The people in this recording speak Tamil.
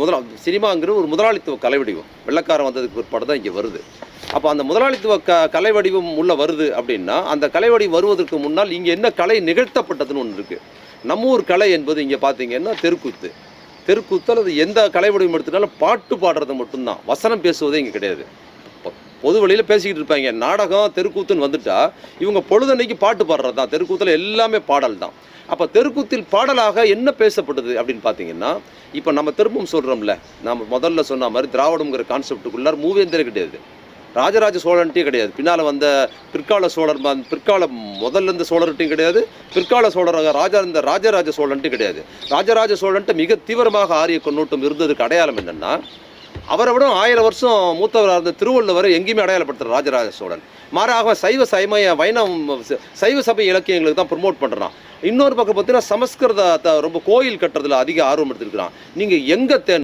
முதலா சினிமாங்கிற ஒரு முதலாளித்துவ கலை வடிவம். வெள்ளக்காரன் வந்ததுக்கு பிற்பாடு தான் இங்கே வருது. அப்போ அந்த முதலாளித்துவ க கலை வடிவம் உள்ளே வருது அப்படின்னா அந்த கலை வடிவம் வருவதற்கு முன்னால் இங்கே என்ன கலை நிகழ்த்தப்பட்டதுன்னு ஒன்று இருக்குது நம்ம ஊர் கலை என்பது இங்கே பார்த்தீங்கன்னா தெருக்கூத்து. தெருக்கூத்து அல்லது எந்த கலை வடிவம் எடுத்துட்டாலும் பாட்டு பாடுறது மட்டும்தான். வசனம் பேசுவதே இங்கே கிடையாது. பொது வழியில் பேசிக்கிட்டு இருப்பாங்க. நாடகம் தெருக்கூத்துன்னு வந்துட்டா இவங்க பொழுதன்னைக்கு பாட்டு பாடுறது? தான் தெருக்கூத்தில் எல்லாமே பாடல் தான் அப்போ தெருக்கூத்தில் பாடலாக என்ன பேசப்பட்டது அப்படின்னு பார்த்தீங்கன்னா இப்போ நம்ம திரும்பவும் சொல்கிறோம்ல நம்ம முதல்ல சொன்ன மாதிரி திராவிடங்கிற கான்செப்டுக்குள்ளார் மூவேந்தரே கிடையாது. ராஜராஜ சோழன்ட்டே கிடையாது. பின்னால் வந்த பிற்கால சோழர் ம- பிற்கால முதல்ல இருந்த சோழர்கிட்டையும் கிடையாது. பிற்கால சோழர் ராஜா இருந்த ராஜராஜ சோழன்ட்டும் கிடையாது. ராஜராஜ சோழன்ட்டு மிக தீவிரமாக ஆரிய கொண்டோட்டம் இருந்ததுக்கு அடையாளம் என்னென்னா அவரை விட ஆயிரம் வருஷம் மூத்தவராக இருந்த திருவள்ளுவரை எங்கேயுமே அடையாளப்படுத்துகிறார் ராஜராஜ சோழன். மாறாக சைவ சமய வைணவம் சைவ சபை இலக்கியங்களுக்கு தான் ப்ரொமோட் பண்ணுறான் இன்னொரு பக்கம் பார்த்தீங்கன்னா சமஸ்கிருதத்தை ரொம்ப கோயில் கட்டுறதுல அதிக ஆர்வம் எடுத்துருக்கிறான். நீங்கள் எங்கே தே